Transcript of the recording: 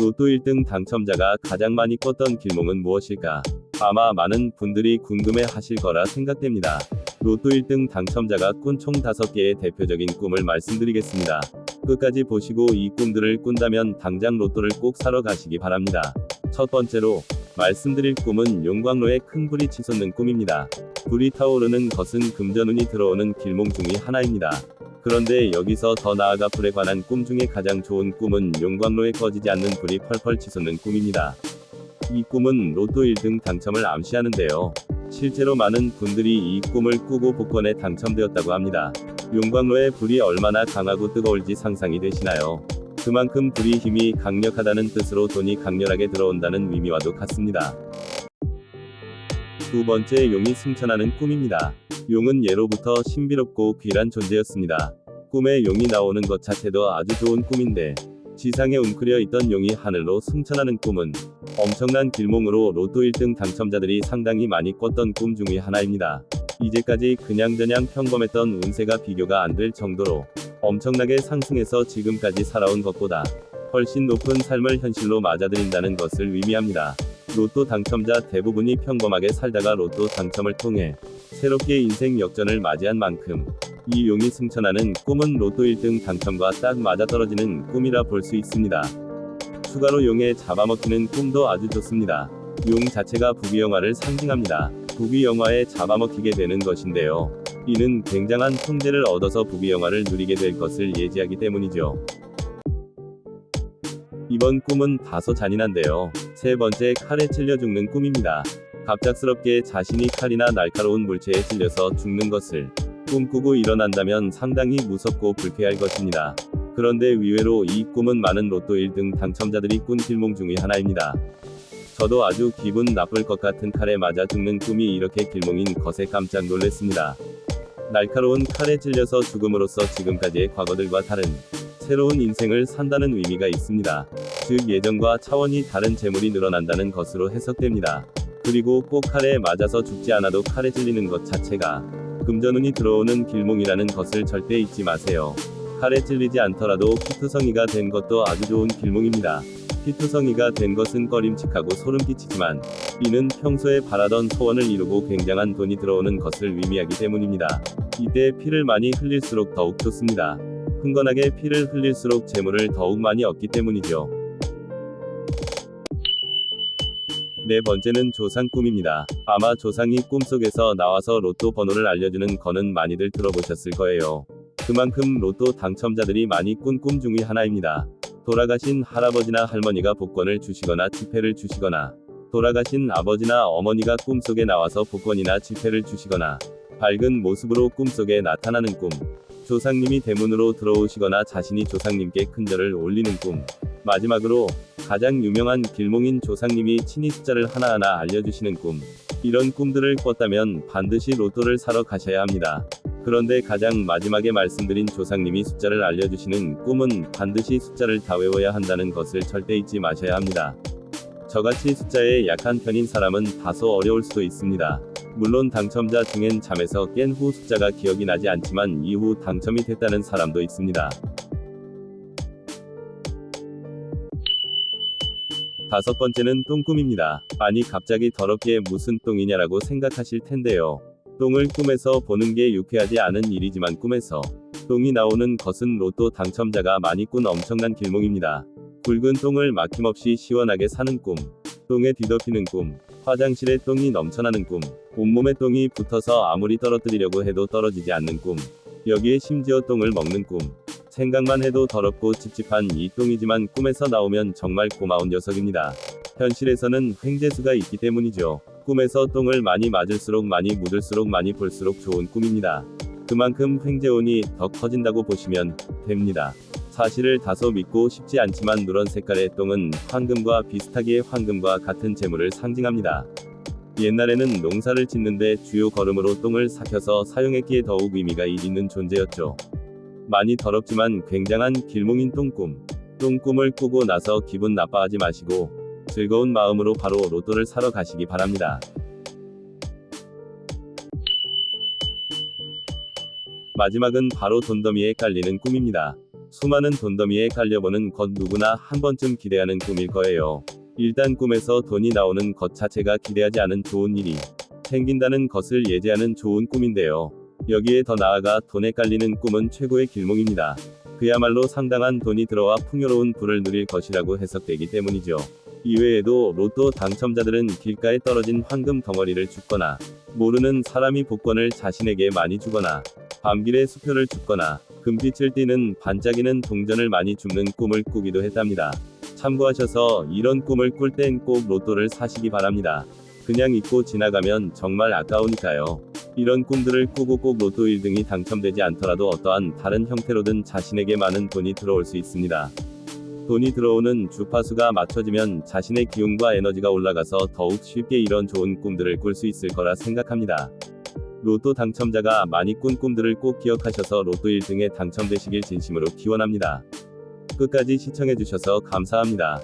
로또 1등 당첨자가 가장 많이 꿨던 길몽은 무엇일까? 아마 많은 분들이 궁금해 하실 거라 생각됩니다. 로또 1등 당첨자가 꾼 총 5개의 대표적인 꿈을 말씀드리겠습니다. 끝까지 보시고 이 꿈들을 꾼다면 당장 로또를 꼭 사러 가시기 바랍니다. 첫 번째로 말씀드릴 꿈은 용광로에 큰 불이 치솟는 꿈입니다. 불이 타오르는 것은 금전운이 들어오는 길몽 중의 하나입니다. 그런데 여기서 더 나아가 불에 관한 꿈 중에 가장 좋은 꿈은 용광로에 꺼지지 않는 불이 펄펄 치솟는 꿈입니다. 이 꿈은 로또 1등 당첨을 암시하는데요. 실제로 많은 분들이 이 꿈을 꾸고 복권에 당첨되었다고 합니다. 용광로의 불이 얼마나 강하고 뜨거울지 상상이 되시나요? 그만큼 불이 힘이 강력하다는 뜻으로 돈이 강렬하게 들어온다는 의미와도 같습니다. 두 번째 용이 승천하는 꿈입니다. 용은 예로부터 신비롭고 귀한 존재였습니다. 꿈에 용이 나오는 것 자체도 아주 좋은 꿈인데 지상에 웅크려 있던 용이 하늘로 승천하는 꿈은 엄청난 길몽으로 로또 1등 당첨자들이 상당히 많이 꿨던 꿈 중의 하나입니다. 이제까지 그냥저냥 평범했던 운세가 비교가 안 될 정도로 엄청나게 상승해서 지금까지 살아온 것보다 훨씬 높은 삶을 현실로 맞아들인다는 것을 의미합니다. 로또 당첨자 대부분이 평범하게 살다가 로또 당첨을 통해 새롭게 인생 역전을 맞이한 만큼 이 용이 승천하는 꿈은 로또 1등 당첨과 딱 맞아떨어지는 꿈이라 볼 수 있습니다. 추가로 용에 잡아먹히는 꿈도 아주 좋습니다. 용 자체가 부귀영화를 상징합니다. 부귀영화에 잡아먹히게 되는 것인데요. 이는 굉장한 통제를 얻어서 부귀영화를 누리게 될 것을 예지하기 때문이죠. 이번 꿈은 다소 잔인한데요. 세 번째 칼에 찔려 죽는 꿈입니다. 갑작스럽게 자신이 칼이나 날카로운 물체에 찔려서 죽는 것을 꿈꾸고 일어난다면 상당히 무섭고 불쾌할 것입니다. 그런데 의외로 이 꿈은 많은 로또 1등 당첨자들이 꾼 길몽 중의 하나입니다. 저도 아주 기분 나쁠 것 같은 칼에 맞아 죽는 꿈이 이렇게 길몽인 것에 깜짝 놀랐습니다. 날카로운 칼에 찔려서 죽음으로써 지금까지의 과거들과 다른 새로운 인생을 산다는 의미가 있습니다. 즉 예전과 차원이 다른 재물이 늘어난다는 것으로 해석됩니다. 그리고 꼭 칼에 맞아서 죽지 않아도 칼에 찔리는 것 자체가 금전운이 들어오는 길몽이라는 것을 절대 잊지 마세요. 칼에 찔리지 않더라도 피투성이가 된 것도 아주 좋은 길몽입니다. 피투성이가 된 것은 꺼림칙하고 소름 끼치지만 이는 평소에 바라던 소원을 이루고 굉장한 돈이 들어오는 것을 의미하기 때문입니다. 이때 피를 많이 흘릴수록 더욱 좋습니다. 흥건하게 피를 흘릴수록 재물을 더욱 많이 얻기 때문이죠. 네 번째는 조상 꿈입니다. 아마 조상이 꿈속에서 나와서 로또 번호를 알려주는 거는 많이들 들어보셨을 거예요. 그만큼 로또 당첨자들이 많이 꾼 꿈 중의 하나입니다. 돌아가신 할아버지나 할머니가 복권을 주시거나 지폐를 주시거나 돌아가신 아버지나 어머니가 꿈속에 나와서 복권이나 지폐를 주시거나 밝은 모습으로 꿈속에 나타나는 꿈. 조상님이 대문으로 들어오시거나 자신이 조상님께 큰절을 올리는 꿈. 마지막으로 가장 유명한 길몽인 조상님이 친히 숫자를 하나하나 알려주시는 꿈. 이런 꿈들을 꿨다면 반드시 로또를 사러 가셔야 합니다. 그런데 가장 마지막에 말씀드린 조상님이 숫자를 알려주시는 꿈은 반드시 숫자를 다 외워야 한다는 것을 절대 잊지 마셔야 합니다. 저같이 숫자에 약한 편인 사람은 다소 어려울 수도 있습니다. 물론 당첨자 중엔 잠에서 깬 후 숫자가 기억이 나지 않지만 이후 당첨이 됐다는 사람도 있습니다. 다섯 번째는 똥꿈입니다. 아니 갑자기 더럽게 무슨 똥이냐라고 생각하실 텐데요. 똥을 꿈에서 보는 게 유쾌하지 않은 일이지만 꿈에서 똥이 나오는 것은 로또 당첨자가 많이 꾼 엄청난 길몽입니다. 굵은 똥을 막힘없이 시원하게 사는 꿈, 똥에 뒤덮이는 꿈, 화장실에 똥이 넘쳐나는 꿈, 온몸에 똥이 붙어서 아무리 떨어뜨리려고 해도 떨어지지 않는 꿈, 여기에 심지어 똥을 먹는 꿈. 생각만 해도 더럽고 찝찝한 이 똥이지만 꿈에서 나오면 정말 고마운 녀석입니다. 현실에서는 횡재수가 있기 때문이죠. 꿈에서 똥을 많이 맞을수록 많이 묻을수록 많이 볼수록 좋은 꿈입니다. 그만큼 횡재운이 더 커진다고 보시면 됩니다. 사실을 다소 믿고 싶지 않지만 누런 색깔의 똥은 황금과 비슷하기에 황금과 같은 재물을 상징합니다. 옛날에는 농사를 짓는데 주요 거름으로 똥을 삭혀서 사용했기에 더욱 의미가 있는 존재였죠. 많이 더럽지만 굉장한 길몽인 똥꿈. 똥꿈을 꾸고 나서 기분 나빠하지 마시고 즐거운 마음으로 바로 로또를 사러 가시기 바랍니다. 마지막은 바로 돈더미에 깔리는 꿈입니다. 수많은 돈더미에 깔려보는 것 누구나 한 번쯤 기대하는 꿈일 거예요. 일단 꿈에서 돈이 나오는 것 자체가 기대하지 않은 좋은 일이 생긴다는 것을 예지하는 좋은 꿈인데요. 여기에 더 나아가 돈에 깔리는 꿈은 최고의 길몽입니다. 그야말로 상당한 돈이 들어와 풍요로운 부를 누릴 것이라고 해석되기 때문이죠. 이외에도 로또 당첨자들은 길가에 떨어진 황금 덩어리를 줍거나 모르는 사람이 복권을 자신에게 많이 주거나 밤길에 수표를 줍거나 금빛을 띠는 반짝이는 동전을 많이 줍는 꿈을 꾸기도 했답니다. 참고하셔서 이런 꿈을 꿀 땐 꼭 로또를 사시기 바랍니다. 그냥 잊고 지나가면 정말 아까우니까요. 이런 꿈들을 꾸고 꼭 로또 1등이 당첨되지 않더라도 어떠한 다른 형태로든 자신에게 많은 돈이 들어올 수 있습니다. 돈이 들어오는 주파수가 맞춰지면 자신의 기운과 에너지가 올라가서 더욱 쉽게 이런 좋은 꿈들을 꿀 수 있을 거라 생각합니다. 로또 당첨자가 많이 꾼 꿈들을 꼭 기억하셔서 로또 1등에 당첨되시길 진심으로 기원합니다. 끝까지 시청해주셔서 감사합니다.